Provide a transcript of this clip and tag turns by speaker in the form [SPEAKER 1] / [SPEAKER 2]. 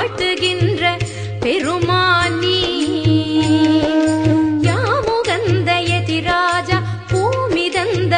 [SPEAKER 1] ஆட்டுகின்ற பெருமானி. யாமுகந்த எதிராஜா பூமி தந்த